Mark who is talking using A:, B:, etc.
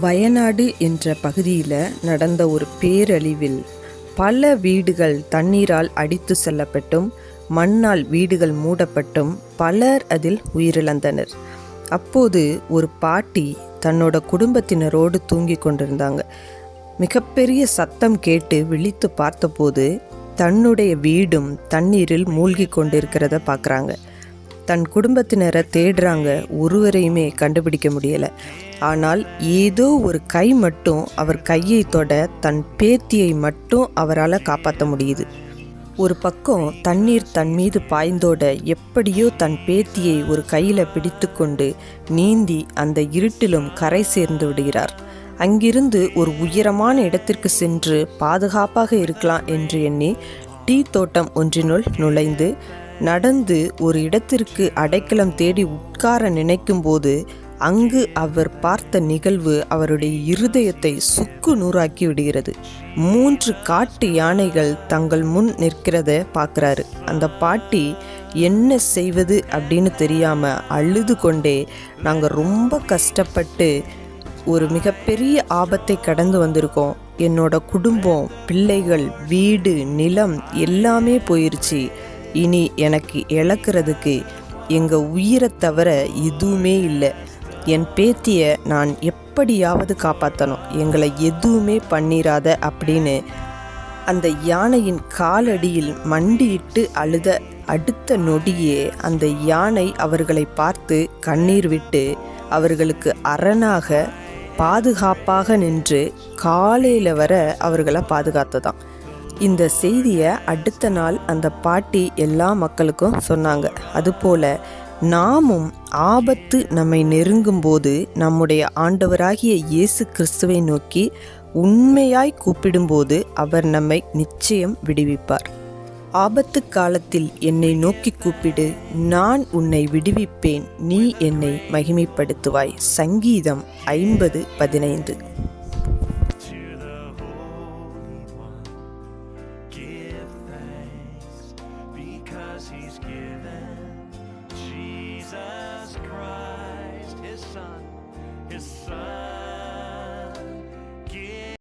A: வயநாடு என்ற பகுதியில் நடந்த ஒரு பேரழிவில் பல வீடுகள் தண்ணீரால் அடித்து செல்லப்பட்டும் மண்ணால் வீடுகள் மூடப்பட்டும் பலர் அதில் உயிரிழந்தனர். அப்போது ஒரு பாட்டி தன்னோட குடும்பத்தினரோடு தூங்கிக் கொண்டிருந்தாங்க. மிகப்பெரிய சத்தம் கேட்டு விழித்து பார்த்தபோது தன்னுடைய வீடும் தண்ணீரில் மூழ்கி கொண்டிருக்கிறத பார்க்குறாங்க தன் குடும்பத்தினரை தேடுறாங்க. ஒருவரையுமே கண்டுபிடிக்க முடியலை. ஆனால் ஏதோ ஒரு கை மட்டும் அவர் கையை தொட தன் பேத்தியை மட்டும் அவரால் காப்பாற்ற முடியுது. ஒரு பக்கம் தண்ணீர் தன் மீது பாய்ந்தோட எப்படியோ தன் பேத்தியை ஒரு கையில் பிடித்துக்கொண்டு நீந்தி அந்த இருட்டிலும் கரை சேர்ந்து விடுகிறார். அங்கிருந்து ஒரு உயரமான இடத்திற்கு சென்று பாதுகாப்பாக இருக்கலாம் என்று எண்ணி டீ தோட்டம் ஒன்றினுள் நுழைந்து நடந்து ஒரு இடத்திற்கு அடைக்கலம் தேடி உட்கார நினைக்கும்போது அங்கு அவர் பார்த்த நிகழ்வு அவருடைய இருதயத்தை சுக்கு நூறாக்கி விடுகிறது. மூன்று காட்டு யானைகள் தங்கள் முன் நிற்கிறத பார்க்குறாரு. அந்த பாட்டி என்ன செய்வது? அப்படின்னு தெரியாமல் அழுது கொண்டே நாங்கள் ரொம்ப கஷ்டப்பட்டு ஒரு மிகப்பெரிய ஆபத்தை கடந்து வந்திருக்கோம். என்னோட குடும்பம் பிள்ளைகள் வீடு நிலம் எல்லாமே போயிருச்சு. இனி எனக்கு இழக்கிறதுக்கு எங்கள் உயிரை தவிர எதுவுமே இல்லை. என் பேத்தியை நான் எப்படியாவது காப்பாற்றணும் எங்களை எதுவுமே பண்ணிராத அப்படின்னு அந்த யானையின் காலடியில் மண்டியிட்டு அழுத அடுத்த நொடியே அந்த யானை அவர்களை பார்த்து கண்ணீர் விட்டு அவர்களுக்கு அரணாக பாதுகாப்பாக நின்று காலையில் வர அவர்களை பாதுகாத்ததாம். இந்த செய்தியை அடுத்த நாள் அந்த பாட்டி எல்லா மக்களுக்கும் சொன்னாங்க. அதுபோல நாமும் ஆபத்து நம்மை நெருங்கும்போது நம்முடைய ஆண்டவராகிய இயேசு கிறிஸ்துவை நோக்கி உண்மையாய் கூப்பிடும்போது அவர் நம்மை நிச்சயம் விடுவிப்பார். ஆபத்து காலத்தில் என்னை நோக்கி கூப்பிடு நான் உன்னை விடுவிப்பேன் நீ என்னை மகிமைப்படுத்துவாய். சங்கீதம் ஐம்பது பதினைந்து.
B: He's given Jesus Christ, His Son, His Son.